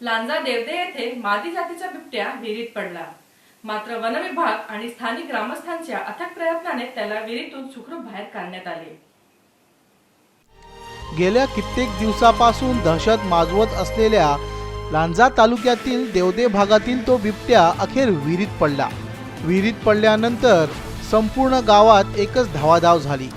लांजा देवदे येथे मादी जातीचा बिबट्या विहिरीत पडला. मात्र वनविभाग आणि स्थानिक ग्रामस्थांच्या अथक प्रयत्नाने त्याला विहिरीतून सुखरूप बाहेर काढण्यात आले. गेल्या कित्येक दिवसापासून दहशत माजवत असलेल्या लांजा तालुक्यातील देवदे भागातील तो बिबट्या अखेर विहिरीत पडला. विहिरीत पडल्यानंतर संपूर्ण गावात एकच धावाधाव झाली.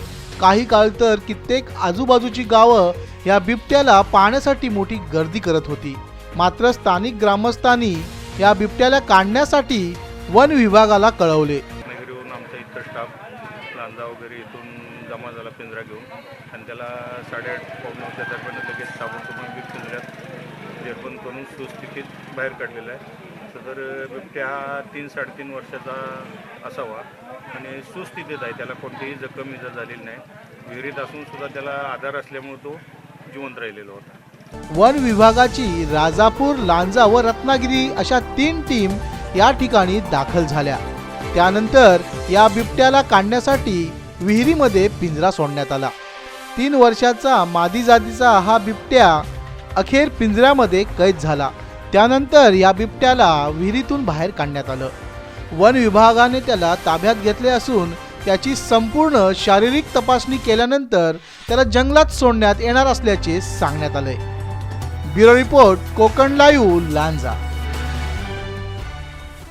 काही काळ तर कित्येक आजूबाजूची गावं या बिबट्याला पाहण्यासाठी मोठी गर्दी करत होती. मात्र स्थानिक ग्रामस्थांनी या बिबट्याला काढण्यासाठी वन विभागाला कळवले. रत्नागिरीवरून आमचा इथं स्टाफ लांजा वगैरे इथून जमा झाला पिंजरा घेऊन. आणि त्याला साडेआठ पावणे नऊच्या दरम्यान लगेच ताबडतोब आम्ही पिंजऱ्यात जेरबंद करून सुस्थितीत बाहेर काढलेला आहे. सदर बिबट्या हा तीन साडेतीन वर्षाचा असावा आणि सुस्थितीत आहे. त्याला कोणतीही जखम इजा झालेली नाही. विहिरीत असून सुद्धा त्याला आधार असल्यामुळे तो जिवंत राहिलेला होता. वन विभागाची राजापूर लांजा व रत्नागिरी अशा तीन टीम या ठिकाणी दाखल झाल्या. त्यानंतर या बिबट्याला काढण्यासाठी विहिरीमध्ये पिंजरा सोडण्यात आला. तीन वर्षाचा मादी जातीचा हा बिबट्या अखेर पिंजऱ्यामध्ये कैद झाला. त्यानंतर या बिबट्याला विहिरीतून बाहेर काढण्यात आलं. वन विभागाने त्याला ताब्यात घेतले असून त्याची संपूर्ण शारीरिक तपासणी केल्यानंतर त्याला जंगलात सोडण्यात येणार असल्याचे सांगण्यात आले bureau report Kokan live Lanja.